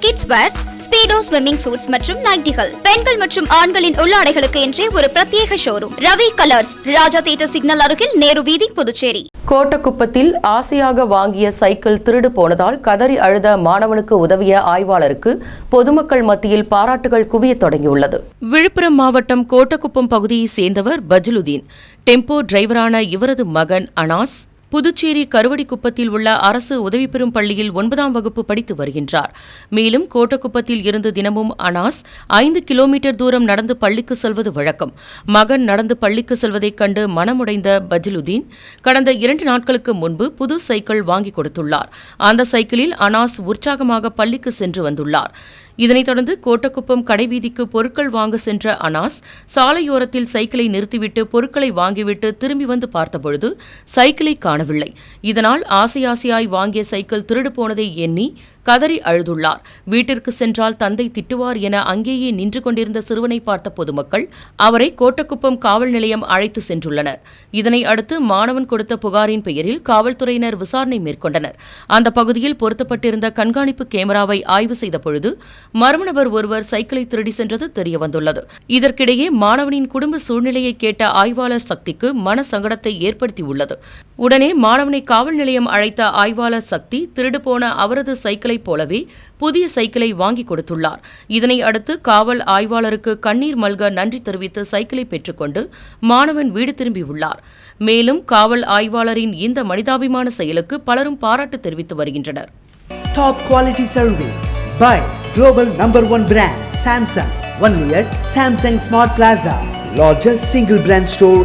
kids wears Speedo swimming suits மற்றும் நைட்டிகள் பெண்கள் மற்றும் ஆண்களின் உள்ளாடைகளுக்கு என்றே ஒரு பிரத்யேக showroom Ravi colours Raja theatre signal அருகில் நேரு வீதி புதுச்சேரி. கோட்டக்குப்பத்தில் ஆசையாக வாங்கிய சைக்கிள் திருடு போனதால் கதறி அழுத மாணவனுக்கு உதவிய ஆய்வாளருக்கு பொதுமக்கள் மத்தியில் பாராட்டுகள் குவியத் தொடங்கியுள்ளது. விழுப்புரம் மாவட்டம் கோட்டக்குப்பம் பகுதியைச் சேர்ந்தவர் பஜ்லுதீன். டெம்போ டிரைவரான இவரது மகன் அனாஸ் புதுச்சேரி கருவடிக்குப்பத்தில் உள்ள அரசு உதவி பெறும் பள்ளியில் ஒன்பதாம் வகுப்பு படித்து வருகின்றார். மேலும் கோட்டக்குப்பத்தில் இருந்து தினமும் அனாஸ் ஐந்து கிலோமீட்டர் தூரம் நடந்து பள்ளிக்கு செல்வது வழக்கம். மகன் நடந்து பள்ளிக்கு செல்வதைக் கண்டு மனமுடைந்த பஜ்லுதீன் கடந்த இரண்டு நாட்களுக்கு முன்பு புது சைக்கிள் வாங்கி கொடுத்துள்ளார். அந்த சைக்கிளில் அனாஸ் உற்சாகமாக பள்ளிக்கு சென்று வந்துள்ளார். இதனைத் தொடர்ந்து கோட்டக்குப்பம் கடைவீதிக்கு பொருட்கள் வாங்க சென்ற அனாஸ் சாலையோரத்தில் சைக்கிளை நிறுத்திவிட்டு பொருட்களை வாங்கிவிட்டு திரும்பி வந்து பார்த்தபொழுது சைக்கிளை காணவில்லை. இதனால் ஆசை ஆசையாய் வாங்கிய சைக்கிள் திருடு போனதை எண்ணி கதறி அழுதுள்ளார். வீட்டிற்கு சென்றால் தந்தை திட்டுவார் என அங்கேயே நின்று கொண்டிருந்த சிறுவனை பார்த்த பொதுமக்கள் அவரை கோட்டக்குப்பம் காவல் நிலையம் அழைத்து சென்றுள்ளனர். இதனை அடுத்து மாணவன் கொடுத்த புகாரின் பெயரில் காவல்துறையினர் விசாரணை மேற்கொண்டனர். அந்த பகுதியில் பொருத்தப்பட்டிருந்த கண்காணிப்பு கேமராவை ஆய்வு செய்த பொழுது மர்ம நபர் ஒருவர் சைக்கிளை திருடி சென்றது தெரியவந்துள்ளது. இதற்கிடையே மாணவனின் குடும்ப சூழ்நிலையை கேட்ட ஆய்வாளர் சக்திக்கு மன சங்கடத்தை ஏற்படுத்தியுள்ளது. உடனே மாணவனை காவல் நிலையம் அழைத்த ஆய்வாளர் சக்தி திருடு போன அவரது சைக்கிளைப் போலவே புதிய சைக்கிளை வாங்கி கொடுத்துள்ளார். இதனை அடுத்து காவல் ஆய்வாளருக்கு கண்ணீர் மல்க நன்றி தெரிவித்து சைக்கிளை பெற்றுக்கொண்டு மாணவன் வீடு திரும்பியுள்ளார் மேலும் காவல் ஆய்வாளரின் இந்த மனிதாபிமான செயலுக்கு பலரும் பாராட்டு தெரிவித்து வருகின்றனர். Top quality global number one brand Samsung brand Samsung. Only at Samsung Smart Plaza, largest single brand store